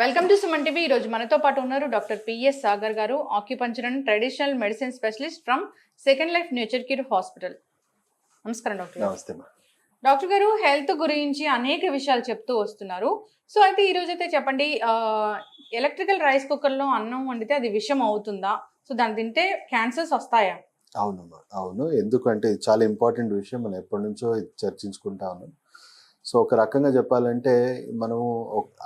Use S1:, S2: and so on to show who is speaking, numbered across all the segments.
S1: Welcome to Suman TV. ఈరోజు మనతో పాటు ఉన్నారు doctor PS Sagar garu acupuncture and traditional medicine specialist from second life nature cure hospital నమస్కారం doctor.
S2: నమస్తే
S1: doctor గారు హెల్త్ గురించి అనేక విషయాలు చెప్తూ వస్తున్నారు. సో అయితే ఈ రోజు అయితే చెప్పండి ఎలక్ట్రికల్ రైస్ కుక్కర్లో అన్నం వండితే అది విషం అవుతుందా? సో దాన్ని తింటే క్యాన్సర్స్ వస్తాయా?
S2: అవునమ్మా అవును. ఎందుకంటే ఇది చాలా ఇంపార్టెంట్ విషయం మనం ఎప్పటి నుంచో చర్చించుకుంటా ఉన్నాం. సో ఒక రకంగా చెప్పాలంటే మనము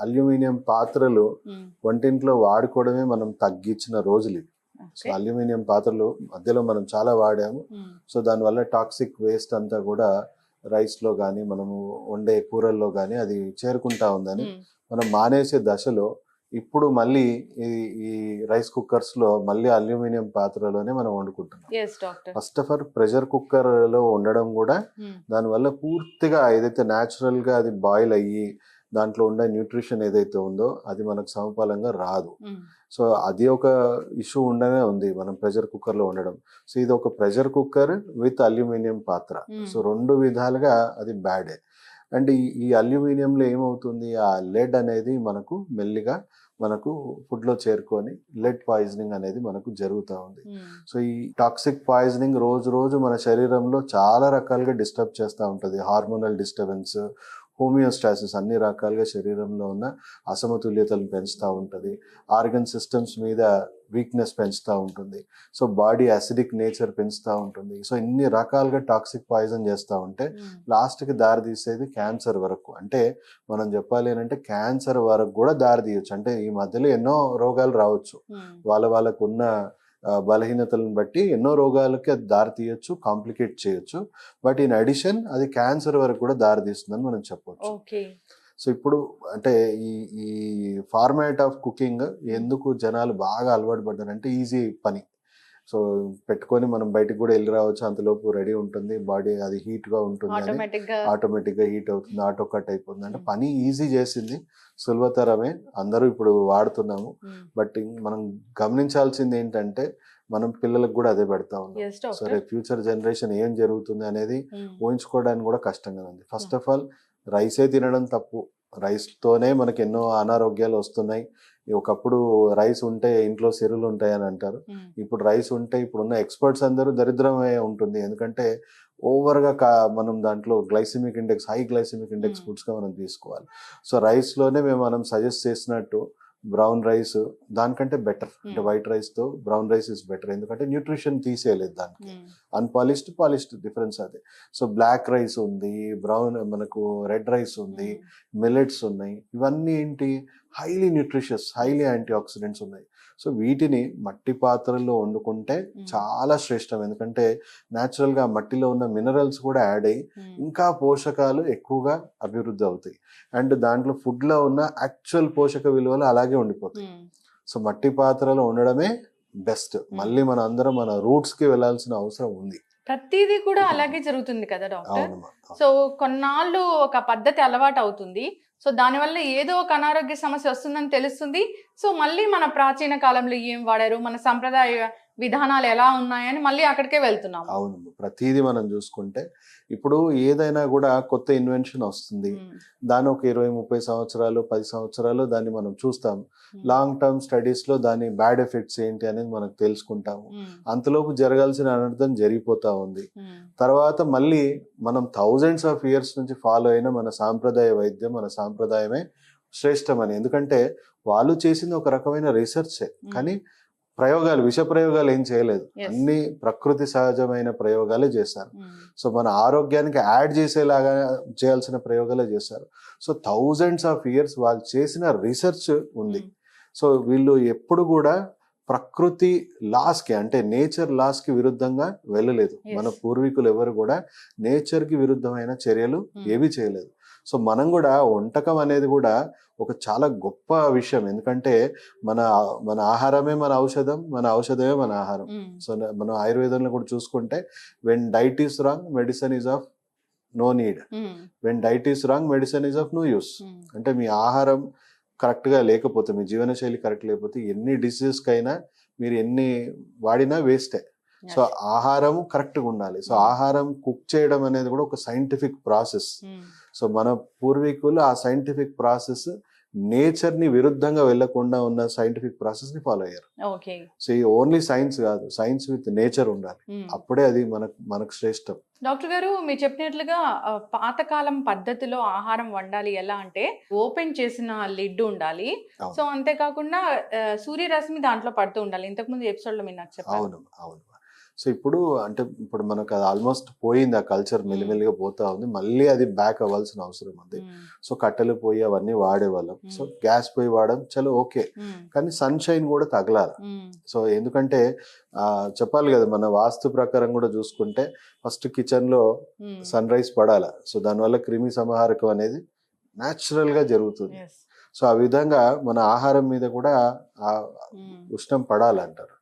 S2: అల్యూమినియం పాత్రలు. వంటింట్లో వాడుకోవడమే మనం తగ్గించిన రోజులు ఇవి సో. అల్యూమినియం పాత్రలు మధ్యలో మనం చాలా వాడాము. సో దానివల్ల టాక్సిక్ వేస్ట్ అంతా కూడా రైస్లో కానీ మనము వండే కూరల్లో కానీ అది చేరుకుంటా ఉందని. మనం మానేసే దశలో ఇప్పుడు మళ్ళీ ఈ ఈ రైస్ కుక్కర్స్లో మళ్ళీ అల్యూమినియం పాత్రలోనే మనం వండుకుంటున్నాం ఫస్ట్ ఆఫ్ ఆల్ ప్రెషర్ కుక్కర్లో ఉండడం కూడా
S1: మ్మ్.
S2: దానివల్ల పూర్తిగా ఏదైతే న్యాచురల్గా అది బాయిల్ అయ్యి దాంట్లో ఉండే న్యూట్రిషన్ ఏదైతే ఉందో అది మనకు సమపాలంగా రాదు
S1: మ్మ్.
S2: సో అది ఒక ఇష్యూ ఉండనే ఉంది మనం ప్రెషర్ కుక్కర్లో ఉండడం సో ఇది ఒక ప్రెషర్ కుక్కర్ విత్ అల్యూమినియం పాత్ర
S1: మ్మ్.
S2: సో రెండు విధాలుగా అది బ్యాడే అండ్ ఈ ఈ అల్యూమినియంలో ఏమవుతుంది? ఆ లెడ్ అనేది మనకు మెల్లిగా మనకు ఫుడ్లో చేరుకొని లెడ్ పాయిజనింగ్ అనేది మనకు జరుగుతూ ఉంది. సో ఈ టాక్సిక్ పాయిజనింగ్ రోజు రోజు మన శరీరంలో చాలా రకాలుగా డిస్టర్బ్ చేస్తూ ఉంటుంది. హార్మోనల్ డిస్టర్బెన్స్ హోమియోస్టాసిస్ అన్ని రకాలుగా శరీరంలో ఉన్న అసమతుల్యతలను పెంచుతూ ఉంటుంది. ఆర్గన్ సిస్టమ్స్ మీద వీక్నెస్ పెంచుతూ ఉంటుంది. సో బాడీ అసిడిక్ నేచర్ పెంచుతూ ఉంటుంది. సో ఇన్ని రకాలుగా టాక్సిక్ పాయిజన్ చేస్తూ ఉంటే. లాస్ట్కి దారి తీసేది క్యాన్సర్ వరకు. అంటే మనం చెప్పాలి అని అంటే క్యాన్సర్ వరకు కూడా దారి తీయొచ్చు. అంటే ఈ మధ్యలో ఎన్నో రోగాలు రావచ్చు. వాళ్ళ వాళ్ళకు ఉన్న బలహీనతలను బట్టి ఎన్నో రోగాలకి అది దారి తీయొచ్చు కాంప్లికేట్ చేయొచ్చు. బట్ ఇన్ అడిషన్ అది క్యాన్సర్ వరకు కూడా దారి తీస్తుందని మనం చెప్పవచ్చు
S1: ఓకే.
S2: సో ఇప్పుడు అంటే ఈ ఈ ఫార్మాట్ ఆఫ్ కుకింగ్ ఎందుకు జనాలు బాగా అలవాటు పడ్డారంటే ఈజీ పని. సో పెట్టుకొని మనం బయటికి కూడా వెళ్ళి రావచ్చు. అంతలోపు రెడీ ఉంటుంది. బాడీ అది heat గా ఉంటుంది అని ఆటోమేటిక్గా ఆటోమేటిక్గా హీట్ అవుతుంది. ఆటో కట్ అయిపోతుంది. అంటే
S1: Mm.
S2: పని ఈజీ చేసింది. సులభతరమే. అందరూ ఇప్పుడు వాడుతున్నాము.
S1: మ్మ్.
S2: బట్ మనం గమనించాల్సింది ఏంటంటే మనం పిల్లలకు కూడా అదే పెడతా ఉన్నాం. సరే ఫ్యూచర్ జనరేషన్ ఏం జరుగుతుంది అనేది
S1: మ్మ్.
S2: ఊహించుకోవడానికి కూడా కష్టంగా ఉంది ఫస్ట్ ఆఫ్ ఆల్ రైసే తినడం తప్పు. రైస్ తోనే మనకి ఎన్నో అనారోగ్యాలు వస్తున్నాయి. ఒకప్పుడు రైస్ ఉంటే ఇంట్లో సిరులు ఉంటాయి అని అంటారు. ఇప్పుడు రైస్ ఉంటే ఇప్పుడున్న ఎక్స్పర్ట్స్ అందరూ దరిద్రమే ఉంటుంది ఎందుకంటే ఓవర్గా కా మనం దాంట్లో glycemic index high glycemic index. ఫుడ్స్గా మనం తీసుకోవాలి సో రైస్లోనే మేము మనం సజెస్ట్ చేసినట్టు బ్రౌన్ రైస్ దానికంటే బెటర్ అంటే. వైట్ రైస్తో బ్రౌన్ రైస్ ఇస్ బెటర్ ఎందుకంటే న్యూట్రిషన్ తీసేయలేదు దానికి. అన్పాలిష్డ్ పాలిష్డ్ డిఫరెన్స్ అదే సో బ్లాక్ రైస్ ఉంది బ్రౌన్ మనకు రెడ్ రైస్ ఉంది. మిల్లెట్స్ ఉన్నాయి ఇవన్నీ ఏంటి highly nutritious highly antioxidants ఉన్నాయి. సో వీటిని మట్టి పాత్రల్లో వండుకుంటే. చాలా శ్రేష్టం. ఎందుకంటే natural గా మట్టిలో ఉన్న మినరల్స్ కూడా యాడ్ అయ్యి. ఇంకా పోషకాలు ఎక్కువగా అభివృద్ధి అవుతాయి. అండ్ దాంట్లో food లో ఉన్న యాక్చువల్ పోషక విలువలు అలాగే ఉండిపోతాయి. సో మట్టి పాత్రలో ఉండడమే బెస్ట్ మళ్ళీ మన అందరం మన roots కి వెళ్ళాల్సిన అవసరం ఉంది.
S1: ప్రతిదీ కూడా అలాగే జరుగుతుంది కదా డాక్టర్? సో కొన్నాళ్ళు ఒక పద్ధతి అలవాటు అవుతుంది. సో దానివల్ల ఏదో ఒక అనారోగ్య సమస్య వస్తుందని తెలుస్తుంది. సో మళ్ళీ మన ప్రాచీన కాలంలో ఏం వాడారు? మన సంప్రదాయ విధానాలు ఎలా ఉన్నాయని మళ్ళీ అక్కడికే వెళ్తున్నాము.
S2: అవును. ప్రతిదీ మనం చూసుకుంటే ఇప్పుడు ఏదైనా కూడా కొత్త ఇన్వెన్షన్ వస్తుంది. దాని ఒక ఇరవై ముప్పై సంవత్సరాలు పది సంవత్సరాలు దాన్ని మనం చూస్తాం. లాంగ్ టర్మ్ స్టడీస్లో దాని బ్యాడ్ ఎఫెక్ట్స్ ఏంటి అనేది మనకు తెలుసుకుంటాము. అంతలోపు జరగాల్సిన అనర్థం జరిగిపోతా ఉంది. తర్వాత మళ్ళీ మనం థౌజండ్స్ ఆఫ్ ఇయర్స్ నుంచి ఫాలో అయిన మన సాంప్రదాయ వైద్యం మన సాంప్రదాయమే శ్రేష్టమని ఎందుకంటే వాళ్ళు చేసింది ఒక రకమైన రీసెర్చే కానీ ప్రయోగాలు విష ప్రయోగాలు ఏం చేయలేదు. అన్ని ప్రకృతి సహజమైన ప్రయోగాలే చేశారు
S1: మ్మ్.
S2: సో మన ఆరోగ్యానికి యాడ్ చేసేలాగా చేయాల్సిన ప్రయోగాలే చేశారు సో థౌజండ్స్ ఆఫ్ ఇయర్స్ వాళ్ళు చేసిన రీసెర్చ్ ఉంది
S1: మ్మ్.
S2: సో వీళ్ళు ఎప్పుడు కూడా ప్రకృతి లాస్కి అంటే నేచర్ లాస్కి విరుద్ధంగా వెళ్ళలేదు. మన పూర్వీకులు ఎవరు కూడా నేచర్కి విరుద్ధమైన చర్యలు
S1: Hmm.
S2: ఏవి చేయలేదు సో మనం కూడా వంటకం అనేది కూడా ఒక చాలా గొప్ప విషయం ఎందుకంటే మన మన ఆహారమే మన ఔషధం మన ఔషధమే మన ఆహారం. సో మనం ఆయుర్వేదంలో కూడా చూసుకుంటే when diet is wrong medicine is of no need. When diet is wrong medicine is of no use. అంటే మీ ఆహారం కరెక్ట్గా లేకపోతే మీ జీవనశైలి కరెక్ట్ లేకపోతే ఎన్ని డిసీజెస్కైనా మీరు ఎన్ని వాడినా వేస్టే సో. ఆహారం కరెక్ట్గా ఉండాలి సో. ఆహారం కుక్ చేయడం అనేది కూడా ఒక సైంటిఫిక్ ప్రాసెస్. సో మన పూర్వీకులు ఆ సైంటిఫిక్ ప్రాసెస్ నేచర్ని విరుద్ధంగా వెళ్ళకుండా ఉన్న సైంటిఫిక్ ప్రాసెస్ని ఫాలో అయ్యారు.
S1: ఓకే.
S2: సో ఈ ఓన్లీ సైన్స్ కాదు సైన్స్ విత్ నేచర్ ఉండాలి. అప్పుడే అది మనకు మనకు శ్రేష్టం.
S1: డాక్టర్ గారు మీరు చెప్పినట్లుగా పాతకాలం పద్ధతిలో ఆహారం వండాలి ఎలా అంటే ఓపెన్ చేసిన లిడ్ ఉండాలి. సో అంతేకాకుండా సూర్యరశ్మి దాంట్లో పడుతూ ఉండాలి. ఇంతకు ముందు ఎపిసోడ్లో మీరు నాకు చెప్పారు.
S2: అవును అవును. సో ఇప్పుడు అంటే ఇప్పుడు మనకు అది ఆల్మోస్ట్ పోయింది ఆ కల్చర్ మెల్లిమెల్లిగా పోతా ఉంది మళ్ళీ అది బ్యాక్ అవ్వాల్సిన అవసరం ఉంది
S1: మ్మ్.
S2: సో కట్టెలు పోయి అవన్నీ వాడేవాళ్ళం సో
S1: మ్మ్.
S2: గ్యాస్ పోయి వాడడం చలో ఓకే. కానీ సన్షైన్ కూడా తగలాలి.
S1: సో
S2: సో ఎందుకంటే చెప్పాలి కదా మన వాస్తు ప్రకారం కూడా చూసుకుంటే ఫస్ట్
S1: కిచెన్లో.
S2: సన్ రైజ్ పడాలి సో దానివల్ల క్రిమి సంహారకం అనేది న్యాచురల్గా జరుగుతుంది. సో ఆ విధంగా మన ఆహారం మీద కూడా ఆ. ఉష్ణం పడాలంటారు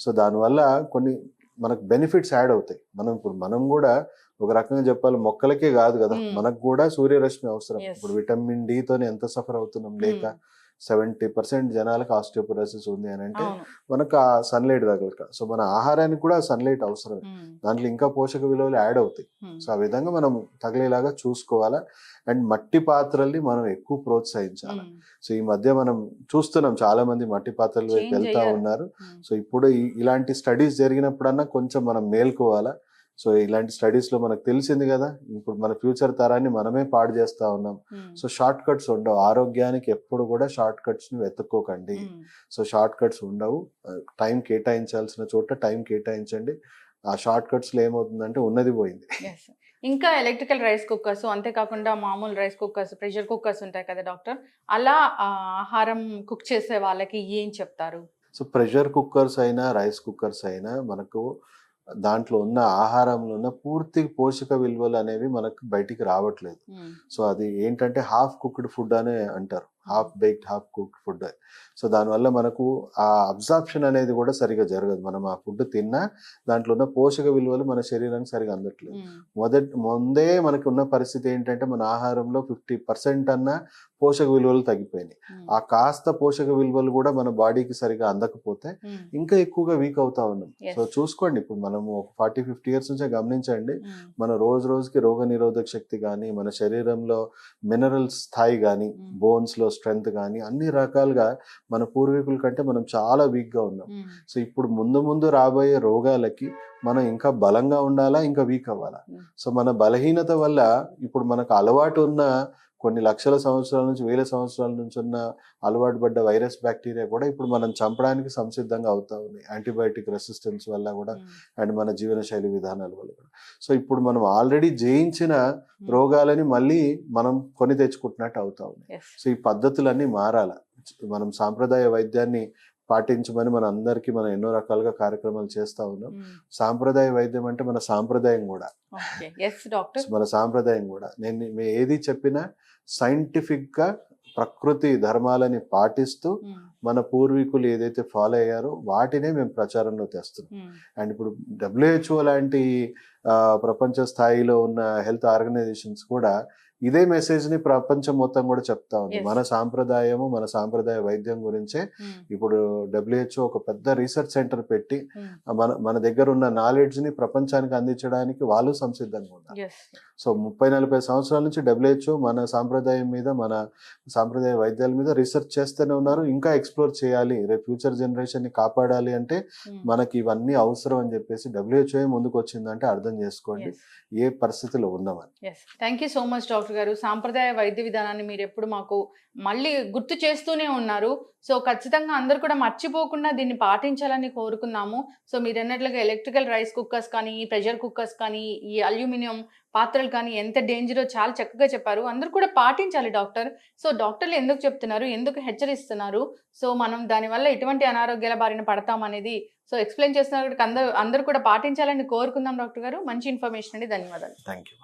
S2: సో దానివల్ల కొన్ని మనకు బెనిఫిట్స్ యాడ్ అవుతాయి మనం ఇప్పుడు మనం కూడా ఒక రకంగా చెప్పాలి మొక్కలకే కాదు కదా. మనకు కూడా సూర్యరశ్మి అవసరం. ఇప్పుడు విటమిన్ డి తోని ఎంత సఫర్ అవుతున్నాం లేక. సెవెంటీ పర్సెంట్ జనాలకు ఆస్టియోపొరోసిస్ ఉంది అని అంటే మనకు ఆ సన్లైట్ తగలక సో మన ఆహారానికి కూడా సన్లైట్ అవసరం
S1: మ్మ్.
S2: దాంట్లో ఇంకా పోషక విలువలు యాడ్ అవుతాయి. సో ఆ విధంగా మనం తగిలేలాగా చూసుకోవాలా అండ్ మట్టి పాత్రల్ని మనం ఎక్కువ ప్రోత్సహించాలి. సో ఈ మధ్య మనం చూస్తున్నాం చాలా మంది మట్టి పాత్రల వెళ్తా. ఉన్నారు. సో ఇప్పుడు ఇలాంటి స్టడీస్ జరిగినప్పుడన్నా కొంచెం మనం మేల్కోవాలా సో ఇలాంటి స్టడీస్లో మనకు తెలిసింది కదా ఇప్పుడు మన ఫ్యూచర్ తరాన్ని మనమే పాడు చేస్తా ఉన్నాం.
S1: మ్మ్.
S2: సో షార్ట్ కట్స్ ఉండవు. ఆరోగ్యానికి ఎప్పుడు కూడా షార్ట్ కట్స్ని వెతుక్కోకండి.
S1: మ్మ్.
S2: సో షార్ట్ కట్స్ ఉండవు. టైం కేటాయించాల్సిన చోట టైం కేటాయించండి. ఆ షార్ట్ కట్స్లో ఏమవుతుందంటే ఉన్నది పోయింది.
S1: ఇంకా ఎలక్ట్రికల్ రైస్ కుక్కర్స్ అంతేకాకుండా మామూలు రైస్ కుక్కర్స్ ప్రెషర్ కుక్కర్స్ ఉంటాయి కదా డాక్టర్? అలా ఆహారం కుక్ చేసే వాళ్ళకి ఏం చెప్తారు?
S2: సో ప్రెషర్ కుక్కర్స్ అయినా రైస్ కుక్కర్స్ అయినా మనకు దాంట్లో ఉన్న ఆహారంలో ఉన్న పూర్తి పోషక విలువలు అనేవి మనకు బయటికి రావట్లేదు. సో అది ఏంటంటే హాఫ్ కుక్డ్ ఫుడ్ అనే అంటారు half baked half cooked food so దానివల్ల మనకు ఆ అబ్జార్ప్షన్ అనేది కూడా సరిగా జరగదు మనం ఆ ఫుడ్ తిన్నా దాంట్లో ఉన్న పోషక విలువలు మన శరీరానికి సరిగా అందట్లేదు. మొదటి ముందే మనకు ఉన్న పరిస్థితి ఏంటంటే మన ఆహారంలో ఫిఫ్టీ పర్సెంట్ అన్న పోషక విలువలు తగ్గిపోయినాయి. ఆ కాస్త పోషక విలువలు కూడా మన బాడీకి సరిగా అందకపోతే. ఇంకా ఎక్కువగా వీక్ అవుతా ఉన్నాం. సో చూసుకోండి ఇప్పుడు మనము ఒక ఫార్టీ ఫిఫ్టీ ఇయర్స్ నుంచే గమనించండి. మన రోజు రోజుకి రోగ నిరోధక శక్తి కానీ మన శరీరంలో మినరల్స్ స్థాయి కానీ
S1: Mm.
S2: స్ట్రెంగ్త్ కానీ అన్ని రకాలుగా మన పూర్వీకుల కంటే మనం చాలా వీక్గా ఉన్నాం. సో ఇప్పుడు ముందు ముందు రాబోయే రోగాలకి మనం ఇంకా బలంగా ఉండాలా ఇంకా వీక్ అవ్వాలా. సో మన బలహీనత వల్ల ఇప్పుడు మనకు అలవాటు ఉన్న కొన్ని లక్షల సంవత్సరాల నుంచి వేల సంవత్సరాల నుంచి ఉన్న అలవాటు పడ్డ వైరస్ బ్యాక్టీరియా కూడా ఇప్పుడు మనం చంపడానికి సంసిద్ధంగా అవుతా ఉంది యాంటీబయాటిక్ రెసిస్టెన్స్ వల్ల కూడా. అండ్ మన జీవనశైలి విధానాల వల్ల కూడా సో ఇప్పుడు మనం ఆల్రెడీ జయించిన. రోగాలని మళ్ళీ మనం కొని తెచ్చుకుంటున్నట్టు అవుతా
S1: Yes.
S2: సో ఈ పద్ధతులన్నీ మారాల మనం సాంప్రదాయ వైద్యాన్ని పాటించమని మన అందరికీ మనం ఎన్నో రకాలుగా కార్యక్రమాలు చేస్తా ఉన్నాం. సాంప్రదాయ వైద్యం అంటే మన సాంప్రదాయం కూడా మన సాంప్రదాయం కూడా నేను మేము ఏది చెప్పినా సైంటిఫిక్గా ప్రకృతి ధర్మాలని పాటిస్తూ. మన పూర్వీకులు ఏదైతే ఫాలో అయ్యారో వాటినే మేము ప్రచారంలో తెస్తున్నాం. అండ్ ఇప్పుడు డబ్ల్యూహెచ్ఓ లాంటి ప్రపంచ స్థాయిలో ఉన్న హెల్త్ ఆర్గనైజేషన్స్ కూడా ఇదే మెసేజ్ని ప్రపంచం మొత్తం కూడా చెప్తా ఉంది. మన సాంప్రదాయము మన సాంప్రదాయ వైద్యం గురించే
S1: మ్మ్.
S2: ఇప్పుడు డబ్ల్యూహెచ్ఓ ఒక పెద్ద రీసెర్చ్ సెంటర్ పెట్టి. ఆ మన మన దగ్గర ఉన్న నాలెడ్జ్ని ప్రపంచానికి అందించడానికి వాళ్ళు సంసిద్ధంగా ఉన్నారు. సో ముప్పై నలభై సంవత్సరాల నుంచి డబ్ల్యూహెచ్ఓ మన సాంప్రదాయం మీద మన సాంప్రదాయ వైద్యాల మీద రీసెర్చ్ చేస్తూనే ఉన్నారు ఇంకా ఎక్స్ప్లోర్ చేయాలి రేపు ఫ్యూచర్ జనరేషన్ని కాపాడాలి అంటే
S1: మ్మ్.
S2: మనకి ఇవన్నీ అవసరం అని చెప్పేసి డబ్ల్యూహెచ్ఓ ముందుకు వచ్చిందంటే అర్థం చేసుకోండి. ఏ పరిస్థితిలో ఉన్నామని
S1: thank you so much doctor garu సాంప్రదాయ వైద్య విధానాన్ని మీరు ఎప్పుడు మాకు మళ్ళీ గుర్తు చేస్తూనే ఉన్నారు. సో ఖచ్చితంగా అందరూ కూడా మర్చిపోకుండా దీన్ని పాటించాలని కోరుకున్నాము. సో మీరు అన్నట్లుగా ఎలక్ట్రికల్ రైస్ కుక్కర్స్ కానీ ఈ ప్రెషర్ కుక్కర్స్ కానీ ఈ అల్యూమినియం పాత్రలు కానీ ఎంత డేంజరో చాలా చక్కగా చెప్పారు. అందరూ కూడా పాటించాలి డాక్టర్. సో డాక్టర్లు ఎందుకు చెప్తున్నారు? ఎందుకు హెచ్చరిస్తున్నారు? సో మనం దానివల్ల ఎటువంటి అనారోగ్యాల బారిన పడతాం అనేది. సో ఎక్స్ప్లెయిన్ చేస్తున్నారు. అందరూ అందరూ కూడా పాటించాలని కోరుకుందాం డాక్టర్ గారు. మంచి ఇన్ఫర్మేషన్ అండి. ధన్యవాదాలు.
S2: Thank you